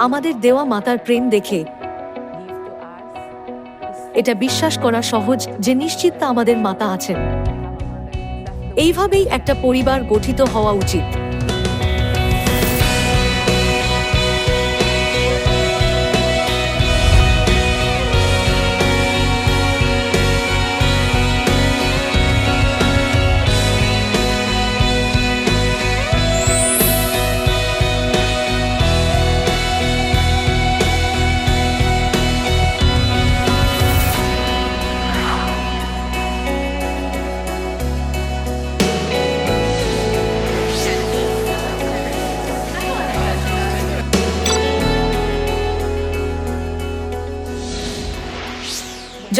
আমাদের দেওয়া মাতার প্রেম দেখে। এটা বিশ্বাস করা সহজ যে নিশ্চিত আমাদের মাতা আছেন। এইভাবেই একটা পরিবার গঠিত হওয়া উচিত।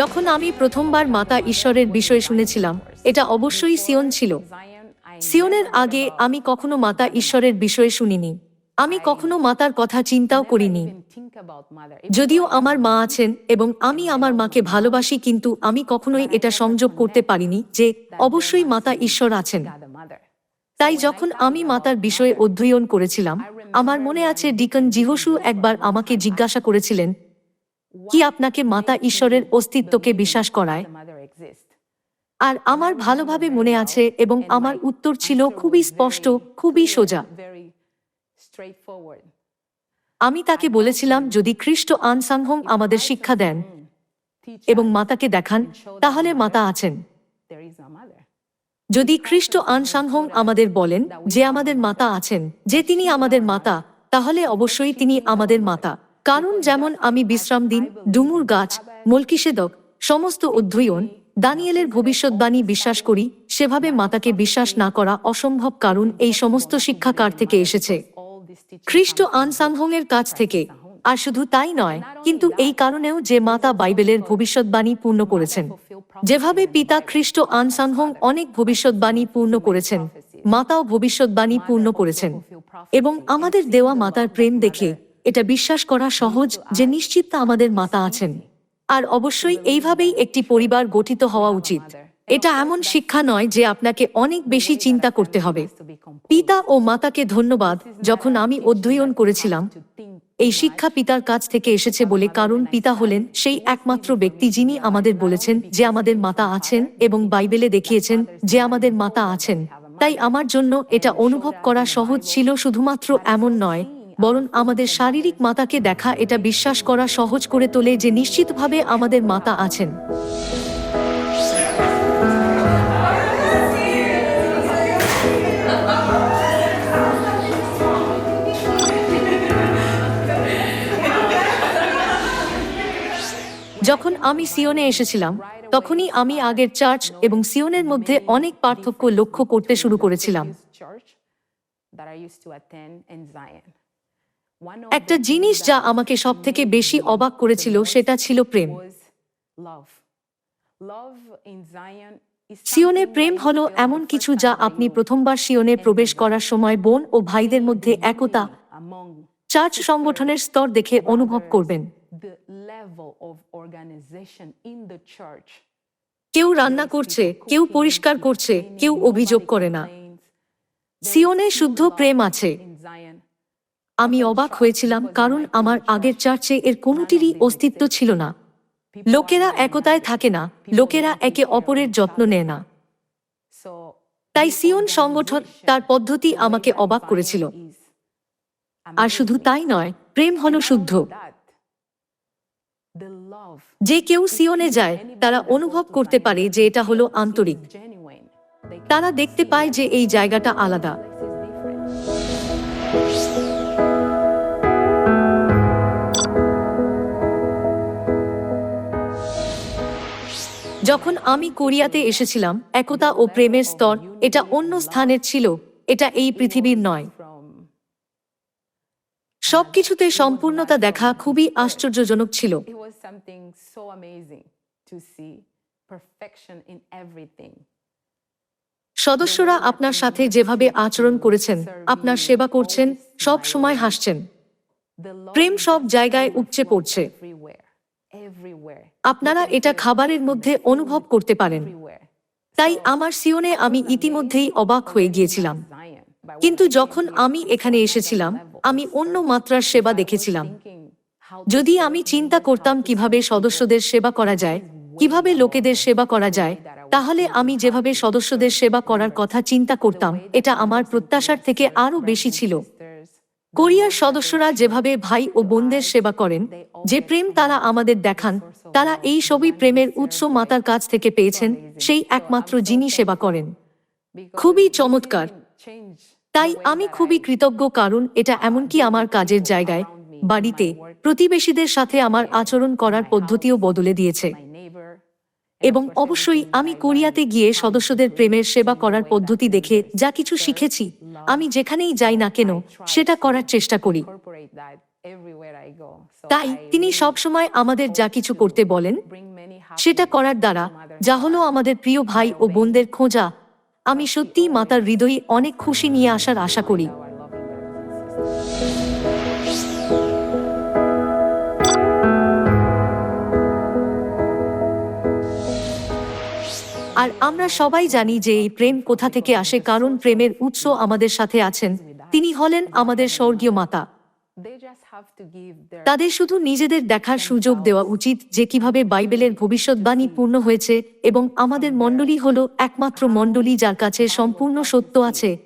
যখন আমি প্রথমবার মাতা ঈশ্বরের বিষয়ে শুনেছিলাম, এটা অবশ্যই সিয়ন ছিল। সিয়নের আগে আমি কখনো মাতা ঈশ্বরের বিষয়ে শুনিনি। আমি কখনো মাতার কথা চিন্তাও করিনি। যদিও আমার মা আছেন এবং আমি আমার মাকে ভালোবাসি, কিন্তু আমি কখনোই এটা সংযোগ করতে পারিনি যে অবশ্যই মাতা ঈশ্বর আছেন। তাই যখন আমি মাতার বিষয়ে অধ্যয়ন করেছিলাম, আমার মনে আছে ডিকন জিহসু একবার আমাকে জিজ্ঞাসা করেছিলেন কি আপনাকে মাতা ঈশ্বরের অস্তিত্বকে বিশ্বাস করায়? আর আমার ভালোভাবে মনে আছে এবং আমার উত্তর ছিল খুবই স্পষ্ট, খুবই সোজা। আমি তাকে বলেছিলাম, যদি খ্রিস্ট আনসাংহং আমাদের শিক্ষা দেন এবং মাতাকে দেখান, তাহলে মাতা আছেন। যদি খ্রিস্ট আনসাংহং আমাদের বলেন যে আমাদের মাতা আছেন, যে তিনি আমাদের মাতা, তাহলে অবশ্যই তিনি আমাদের মাতা। কারণ যেমন আমি বিশ্রাম দিন, ডুমুর গাছ, মলকিসেদক, সমস্ত অধ্যয়ন, দানিয়েলের ভবিষ্যৎবাণী বিশ্বাস করি, সেভাবে মাতাকে বিশ্বাস না করা অসম্ভব কারণ এই সমস্ত শিক্ষা কার থেকে এসেছে? খ্রিস্ট আনসাংহং এর কাছ থেকে। আর শুধু তাই নয়, কিন্তু এই কারণেও যে মাতা বাইবেলের ভবিষ্যৎবাণী পূর্ণ করেছেন। যেভাবে পিতা খ্রিস্ট আনসাংহং অনেক ভবিষ্যৎবাণী পূর্ণ করেছেন, মাতাও ভবিষ্যৎবাণী পূর্ণ করেছেন। এবং আমাদের দেওয়া মাতার প্রেম দেখে এটা বিশ্বাস করা সহজ যে নিশ্চিত আমাদের মাতা আছেন। আর অবশ্যই এইভাবেই একটি পরিবার গঠিত হওয়া উচিত। এটা এমন শিক্ষা নয় যে আপনাকে অনেক বেশি চিন্তা করতে হবে। পিতা ও মাতাকে ধন্যবাদ যখন আমি অধ্যয়ন করেছিলাম। এই শিক্ষা পিতার কাছ থেকে এসেছে বলে কারণ পিতা হলেন সেই একমাত্র ব্যক্তি যিনি আমাদের বলেছেন যে আমাদের মাতা আছেন এবং বাইবেলে দেখিয়েছেন যে আমাদের মাতা আছেন। তাই আমার জন্য এটা অনুভব করা সহজ ছিল শুধুমাত্র এমন নয়। বরং আমাদের শারীরিক মাতাকে দেখা, এটা বিশ্বাস করা সহজ করে তোলে যে নিশ্চিতভাবে আমাদের মাতা আছেন। যখন আমি সিওনে এসেছিলাম, তখনই আমি আগের চার্চ এবং সিওনের মধ্যে অনেক পার্থক্য লক্ষ্য করতে শুরু করেছিলাম। একটা জিনিস যা আমাকে সব থেকে বেশি অবাক করেছিল, সেটা ছিল প্রেম। সিওনে প্রেম হল এমন কিছু যা আপনি প্রথমবার সিওনে প্রবেশ করার সময় বোন ও ভাইদের মধ্যে একতা, চার্চ সংগঠনের স্তর দেখে অনুভব করবেন। কেউ রান্না করছে, কেউ পরিষ্কার করছে, কেউ অভিযোগ করে না। সিওনে শুদ্ধ প্রেম আছে। আমি অবাক হয়েছিলাম, কারণ আমার আগের চার্চে এর কোনোটিরই অস্তিত্ব ছিল না। লোকেরা একতায় থাকে না, লোকেরা একে অপরের যত্ন নেয় না। তাই সিওন সংগঠন তার পদ্ধতি আমাকে অবাক করেছিল। আর শুধু তাই নয়, প্রেম হল শুদ্ধ। যে কেউ সিওনে যায়, তারা অনুভব করতে পারে যে এটা হলো আন্তরিক। তারা দেখতে পায় যে এই জায়গাটা আলাদা। যখন আমি কোরিয়াতে এসেছিলাম একতা ও প্রেমের স্তর এটা অন্য স্থানের ছিল এটা এই পৃথিবীর নয়। সবকিছুতে সম্পূর্ণতা দেখা খুবই আশ্চর্যজনক ছিল। সদস্যরা আপনার সাথে যেভাবে আচরণ করেছেন আপনার সেবা করছেন সব সময় হাসছেন। প্রেম সব জায়গায় উপচে পড়ছে। আপনারা এটা খাবারের মধ্যে অনুভব করতে পারেন। তাই আমার সিওনে আমি ইতিমধ্যেই অবাক হয়ে গিয়েছিলাম। কিন্তু যখন আমি এখানে এসেছিলাম আমি অন্য মাত্রার সেবা দেখেছিলাম। যদি আমি চিন্তা করতাম কীভাবে সদস্যদের সেবা করা যায় কীভাবে লোকেদের সেবা করা যায় তাহলে আমি যেভাবে সদস্যদের সেবা করার কথা চিন্তা করতাম এটা আমার প্রত্যাশার থেকে আরও বেশি ছিল। কোরিয়ার সদস্যরা যেভাবে ভাই ও বোনদের সেবা করেন, যে প্রেম তারা আমাদের দেখান, তারা এই সবই প্রেমের উৎস মাতার কাছ থেকে পেয়েছেন, সেই একমাত্র যিনি সেবা করেন। খুবই চমৎকার। তাই আমি খুবই কৃতজ্ঞ, কারণ এটা এমনকি আমার কাজের জায়গায়, বাড়িতে প্রতিবেশীদের সাথে আমার আচরণ করার পদ্ধতিও বদলে দিয়েছে। এবং অবশ্যই আমি কোরিয়াতে গিয়ে সদস্যদের প্রেমের সেবা করার পদ্ধতি দেখে যা কিছু শিখেছি, আমি যেখানেই যাই না কেন সেটা করার চেষ্টা করি। তাই তিনি সবসময় আমাদের যা কিছু করতে বলেন, সেটা করার দ্বারা, যা হলো আমাদের প্রিয় ভাই ও বোনদের খোঁজা, আমি সত্যিই মাতার হৃদয়ে অনেক খুশি নিয়ে আসার আশা করি। আর আমরা সবাই জানি যে এই প্রেম কোথা থেকে আসে কারণ প্রেমের উৎস আমাদের সাথে আছেন। তিনি হলেন আমাদের স্বর্গীয় মাতা। তাদের শুধু নিজেদের দেখার সুযোগ দেওয়া উচিত যে কীভাবে বাইবেলের ভবিষ্যৎবাণী পূর্ণ হয়েছে এবং আমাদের মণ্ডলী হল একমাত্র মণ্ডলী যার কাছে সম্পূর্ণ সত্য আছে।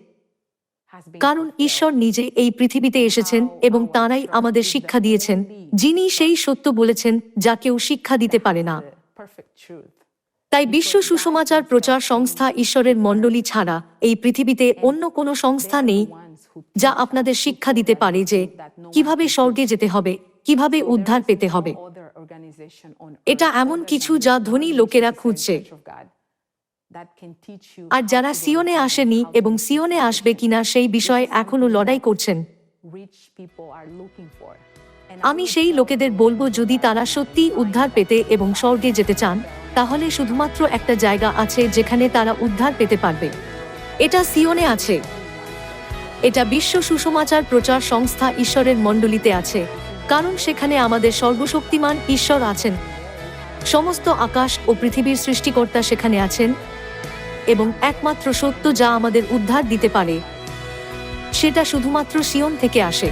কারণ ঈশ্বর নিজে এই পৃথিবীতে এসেছেন এবং তাঁরাই আমাদের শিক্ষা দিয়েছেন। যিনি সেই সত্য বলেছেন যা কেউ শিক্ষা দিতে পারে না। তাই বিশ্ব সুসমাচার প্রচার সংস্থা ঈশ্বরের মণ্ডলী ছাড়া এই পৃথিবীতে অন্য কোনো সংস্থা নেই যা আপনাদের শিক্ষা দিতে পারে যে কীভাবে স্বর্গে যেতে হবে, কীভাবে উদ্ধার পেতে হবে। এটা এমন কিছু যা ধনী লোকেরা খুঁজছে। আর যারা সিওনে আসেনি এবং সিওনে আসবে কিনা সেই বিষয়ে এখনও লড়াই করছেন। আমি সেই লোকেদের বলব, যদি তারা সত্যি উদ্ধার পেতে এবং স্বর্গে যেতে চান তাহলে শুধুমাত্র একটা জায়গা আছে যেখানে তারা উদ্ধার পেতে পারবে। এটা সিওনে আছে। এটা বিশ্ব সুসমাচার প্রচার সংস্থা ঈশ্বরের মণ্ডলীতে আছে, কারণ সেখানে আমাদের সর্বশক্তিমান ঈশ্বর আছেন। সমস্ত আকাশ ও পৃথিবীর সৃষ্টিকর্তা সেখানে আছেন এবং একমাত্র সত্য যা আমাদের উদ্ধার দিতে পারে, সেটা শুধুমাত্র সিয়ন থেকে আসে।